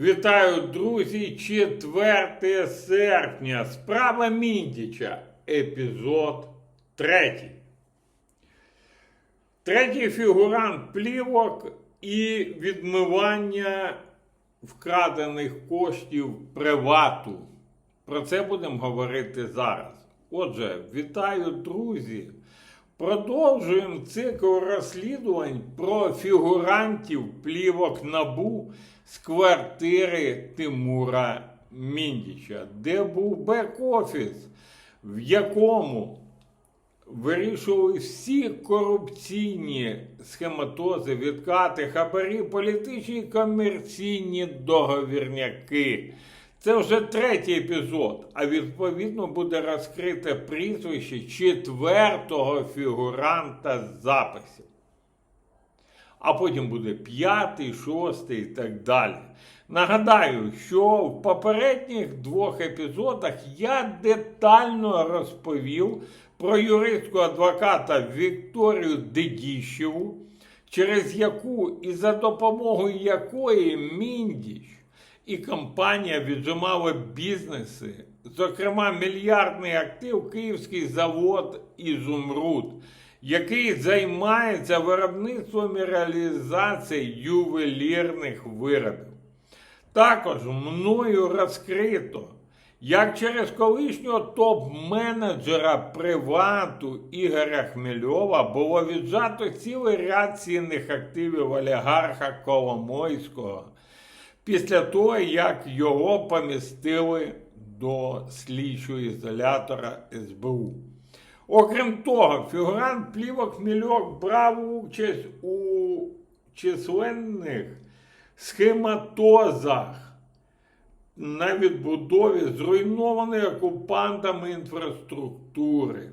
Вітаю, друзі! 4 серпня. Справа Міндіча. Епізод 3. Третій фігурант плівок і відмивання вкрадених коштів привату. Про це будемо говорити зараз. Отже, вітаю, друзі! Продовжуємо цикл розслідувань про фігурантів плівок набу з квартири Тимура Міндіча, де був бек-офіс, в якому вирішували всі корупційні схематози, відкати, хабарі, політичні комерційні договірняки. Це вже третій епізод, а відповідно буде розкрите прізвище четвертого фігуранта записів. А потім буде п'ятий, шостий і так далі. Нагадаю, що в попередніх двох епізодах я детально розповів про юристку адвоката Вікторію Дедіщеву, через яку і за допомогою якої Міндіч і компанія віджимала бізнеси, зокрема мільярдний актив Київський завод Ізумруд, який займається виробництвом і реалізацією ювелірних виробів. Також мною розкрито, як через колишнього топ-менеджера привату Ігоря Хмельова було віджато цілий ряд цінних активів олігарха Коломойського після того, як його помістили до слідчого ізолятора СБУ. Окрім того, фігурант плівок Мільок брав участь у численних схематозах на відбудові зруйнованої окупантами інфраструктури,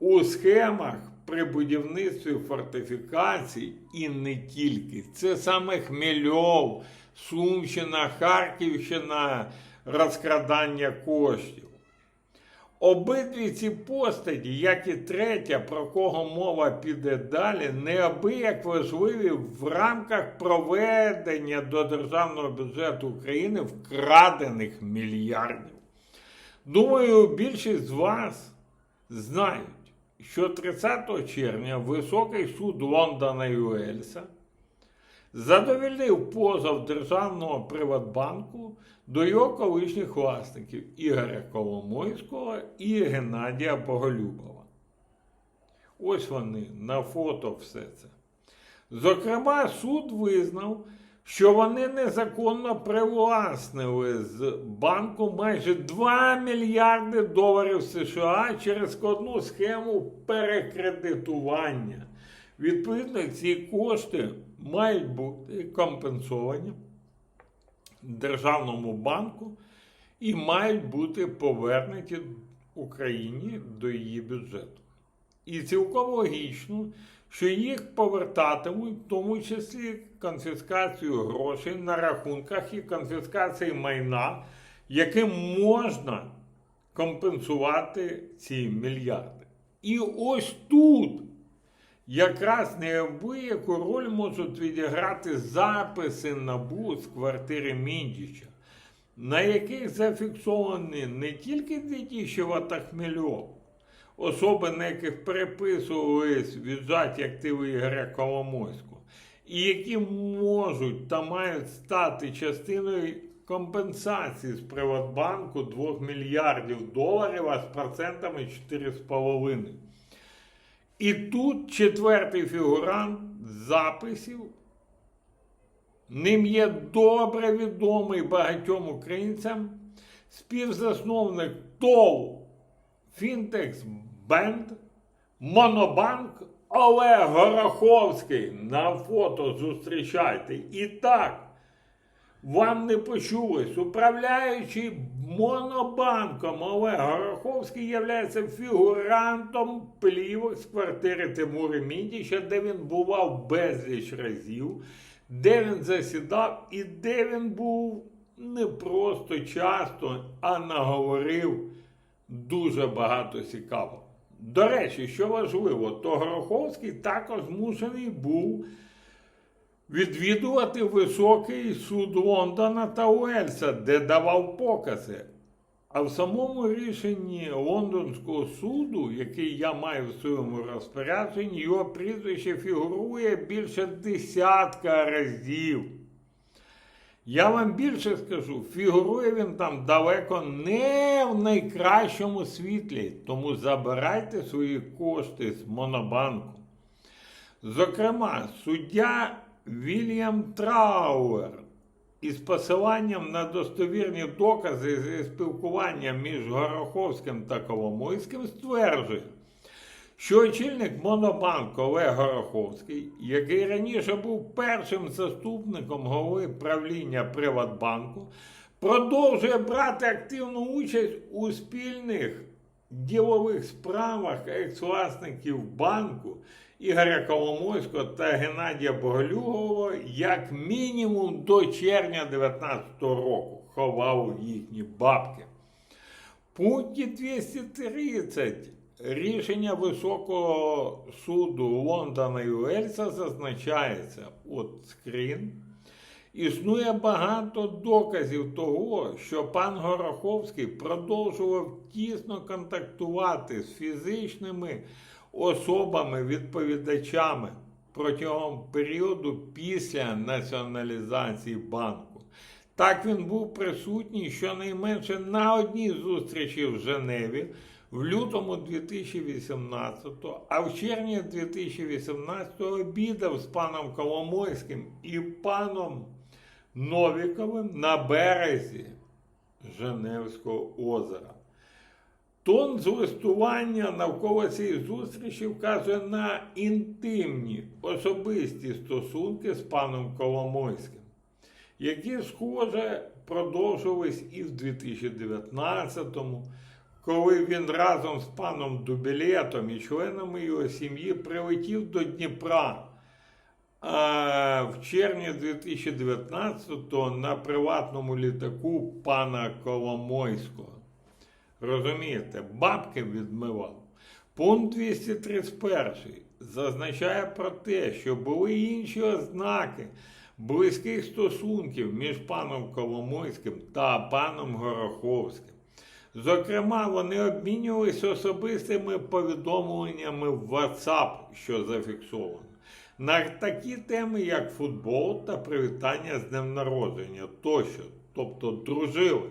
у схемах при будівництві фортифікацій і не тільки. Це саме Хмельов, Сумщина, Харківщина, розкрадання коштів. Обидві ці постаті, як і третя, про кого мова піде далі, неабияк важливі в рамках проведення до державного бюджету України вкрадених мільярдів. Думаю, більшість з вас знають, що 30 червня Високий суд Лондона і Уельса задовільнив позов Державного Приватбанку до його колишніх власників Ігоря Коломойського і Геннадія Боголюбова. Ось вони на фото все це. Зокрема, суд визнав, що вони незаконно привласнили з банку майже 2 мільярди доларів США через складну схему перекредитування. Відповідно, ці кошти мають бути компенсовані державному банку і мають бути повернуті Україні до її бюджету. І цілком логічно, що їх повертатимуть, в тому числі конфіскацію грошей на рахунках і конфіскації майна, яким можна компенсувати ці мільярди. І ось тут якраз неабияку роль можуть відіграти записи НАБУ з квартири Міндіча, на яких зафіксовані не тільки Дідіщева та Хмельов, особи, на яких переписувались віджаті активи Ігоря Коломойського, і які можуть та мають стати частиною компенсації з Приватбанку 2 мільярдів доларів, а з процентами 4,5. І тут четвертий фігурант записів. Ним є добре відомий багатьом українцям співзасновник ТОВ Фінтекс Бенд, Монобанк Олег Гороховський. На фото зустрічайте. І так, вам не почулось, управляючий Монобанком Олег Гороховський є фігурантом плівок з квартири Тимури Міндіча, де він бував безліч разів, де він засідав і де він був не просто часто, а наговорив дуже багато цікавого. До речі, що важливо, то Гороховський також змушений був відвідувати високий суд Лондона та Уельса, де давав покази. А в самому рішенні Лондонського суду, який я маю в своєму розпорядженні, його прізвище фігурує більше десятка разів. Я вам більше скажу, фігурує він там далеко не в найкращому світлі, тому забирайте свої кошти з Монобанку. Зокрема, суддя Вільям Трауер із посиланням на достовірні докази зі спілкування між Гороховським та Коломойським стверджує, що очільник Монобанку Олег Гороховський, який раніше був першим заступником голови правління Приватбанку, продовжує брати активну участь у спільних ділових справах екс-власників банку Ігоря Коломойського та Геннадія Боголюгова як мінімум до червня 2019 року ховав їхні бабки. В пункті 230 рішення Високого суду Лондона і Уельса зазначається, от скрін, існує багато доказів того, що пан Гороховський продовжував тісно контактувати з фізичними особами-відповідачами протягом періоду після націоналізації банку. Так він був присутній щонайменше на одній зустрічі в Женеві в лютому 2018, а в червні 2018-го обідав з паном Коломойським і паном Новіковим на березі Женевського озера. Тон з листування навколо цієї зустрічі вказує на інтимні особисті стосунки з паном Коломойським, які, схоже, продовжувались і в 2019-му, коли він разом з паном Дубілетом і членами його сім'ї прилетів до Дніпра. А в червні 2019-го на приватному літаку пана Коломойського. Розумієте, бабки відмивав. Пункт 231 зазначає про те, що були інші ознаки близьких стосунків між паном Коломойським та паном Гороховським. Зокрема, вони обмінювалися особистими повідомленнями в WhatsApp, що зафіксовано, на такі теми, як футбол та привітання з днем народження тощо, тобто дружили.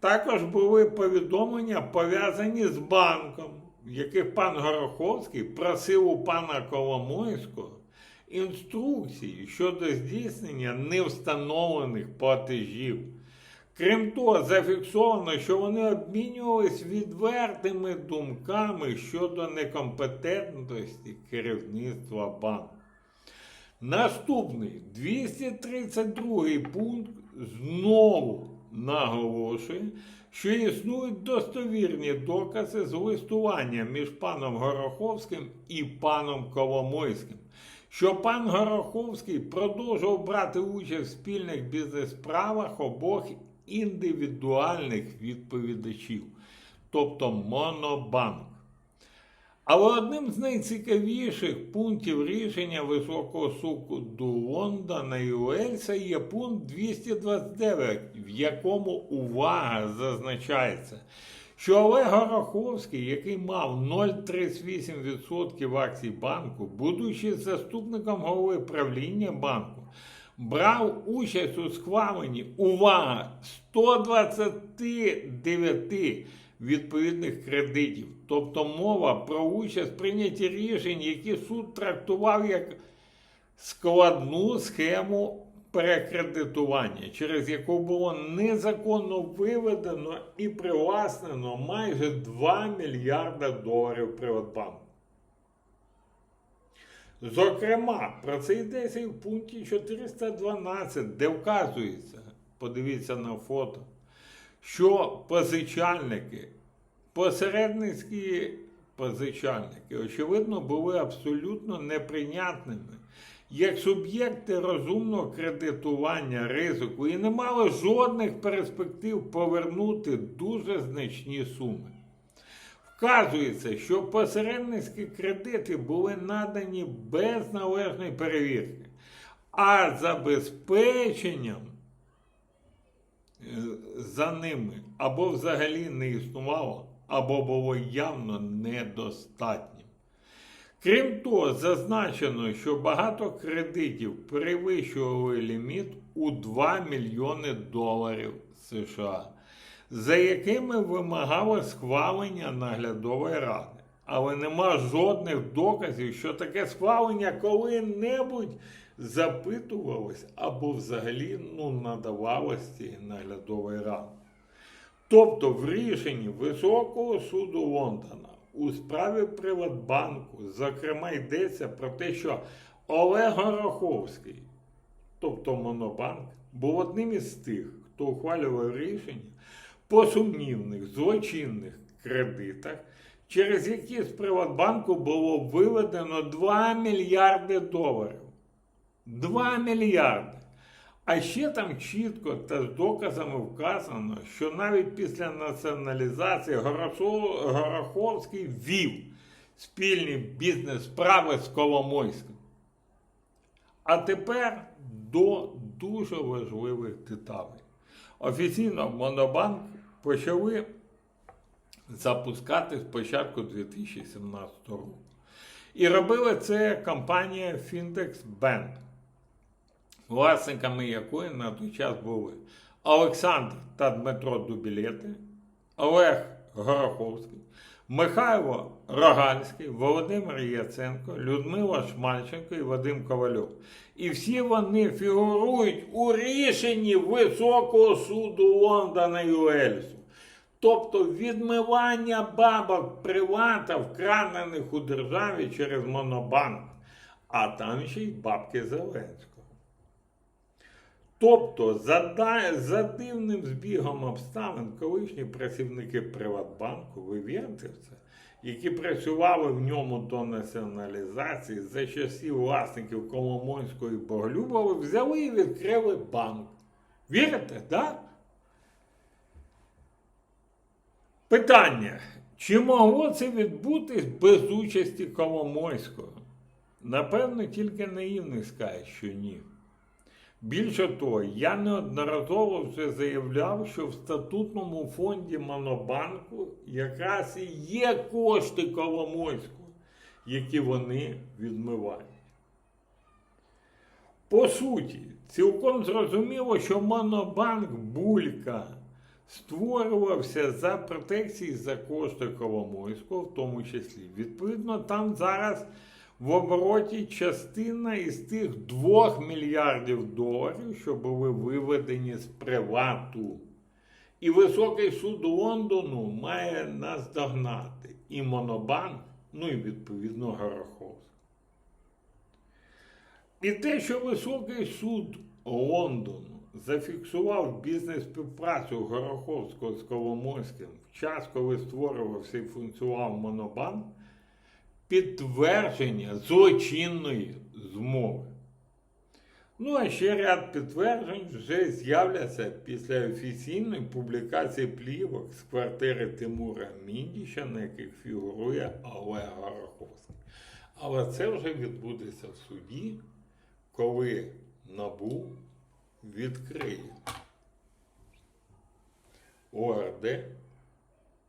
Також були повідомлення пов'язані з банком, в яких пан Гороховський просив у пана Коломойського інструкції щодо здійснення невстановлених платежів. Крім того, зафіксовано, що вони обмінювались відвертими думками щодо некомпетентності керівництва банку. Наступний 232 пункт знову наголошує, що існують достовірні докази з листування між паном Гороховським і паном Коломойським, що пан Гороховський продовжував брати участь в спільних бізнес-справах обох індивідуальних відповідачів, тобто Монобанк. Але одним з найцікавіших пунктів рішення Високого суду Лондона і Уельса є пункт 229, в якому увага зазначається, що Олег Гороховський, який мав 0,38% акцій банку, будучи заступником голови правління банку, брав участь у схваленні увага 129 відповідних кредитів. Тобто мова про участь в прийнятті рішень, які суд трактував як складну схему перекредитування, через яку було незаконно виведено і привласнено майже 2 мільярда доларів Приватбанку. Зокрема, про це йдеться і в пункті 412, де вказується, подивіться на фото, що позичальники, посередницькі позичальники, очевидно, були абсолютно неприйнятними як суб'єкти розумного кредитування ризику і не мали жодних перспектив повернути дуже значні суми. Вказується, що посередницькі кредити були надані без належної перевірки, а забезпеченням е, за ними або взагалі не існувало, або було явно недостатнім. Крім того, зазначено, що багато кредитів перевищували ліміт у 2 мільйони доларів США, за якими вимагало схвалення наглядової ради. Але нема жодних доказів, що таке схвалення коли-небудь запитувалось або взагалі ну, надавалось цієї наглядової ради. Тобто в рішенні Високого суду Лондона у справі Приватбанку, зокрема, йдеться про те, що Олег Гороховський, тобто Монобанк, був одним із тих, хто ухвалював рішення по сумнівних злочинних кредитах, через які з Приватбанку було виведено 2 мільярди доларів. 2 мільярди. А ще там чітко та з доказами вказано, що навіть після націоналізації Гороховський вів спільні бізнес-справи з Коломойським. А тепер до дуже важливих деталей. Офіційно Монобанк почали запускати з початку 2017 року. І робила це компанія Findex Bank власниками якої на той час були Олександр та Дмитро Дубілети, Олег Гороховський, Михайло Рогальський, Володимир Яценко, Людмила Шмальченко і Вадим Ковальов. І всі вони фігурують у рішенні Високого суду Лондона і Уельсу. Тобто відмивання бабок привата, вкрадених у державі через Монобанк, а там ще й бабки Зеленського. Тобто, за, за дивним збігом обставин, колишні працівники Приватбанку, ви вірите в це, які працювали в ньому до націоналізації за часів власників Коломойської і Боголюбова, взяли і відкрили банк. Вірите, так? Питання: чи могло це відбутись без участі Коломойського? Напевно, тільки наївний скаже, що ні. Більше того, я неодноразово вже заявляв, що в статутному фонді Монобанку якраз і є кошти Коломойського, які вони відмивають. По суті, цілком зрозуміло, що Монобанк Булька створювався за протекції за кошти Коломойського, в тому числі. Відповідно, там зараз в обороті частина із тих 2 мільярдів доларів, що були виведені з привату. І Високий суд Лондону має нас догнати. І Монобанк, ну і відповідно Гороховський. І те, що Високий суд Лондону зафіксував бізнес-співпрацю Гороховського з Коломойським в час, коли створювався і функціонував Монобанк, підтвердження злочинної змови. Ну, а ще ряд підтверджень вже з'являться після офіційної публікації плівок з квартири Тимура Міндіча, на яких фігурує Олег Гороховський. Але це вже відбудеться в суді, коли НАБУ відкриє ОРД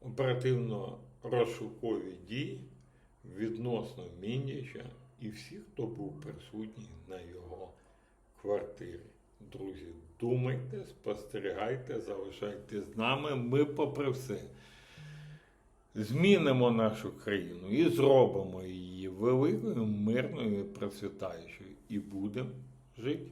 оперативно-розшукові дії відносно Міндіча і всіх, хто був присутній на його квартирі. Друзі, думайте, спостерігайте, залишайтесь з нами. Ми, попри все, змінимо нашу країну і зробимо її великою, мирною і процвітаючою. І будемо жити.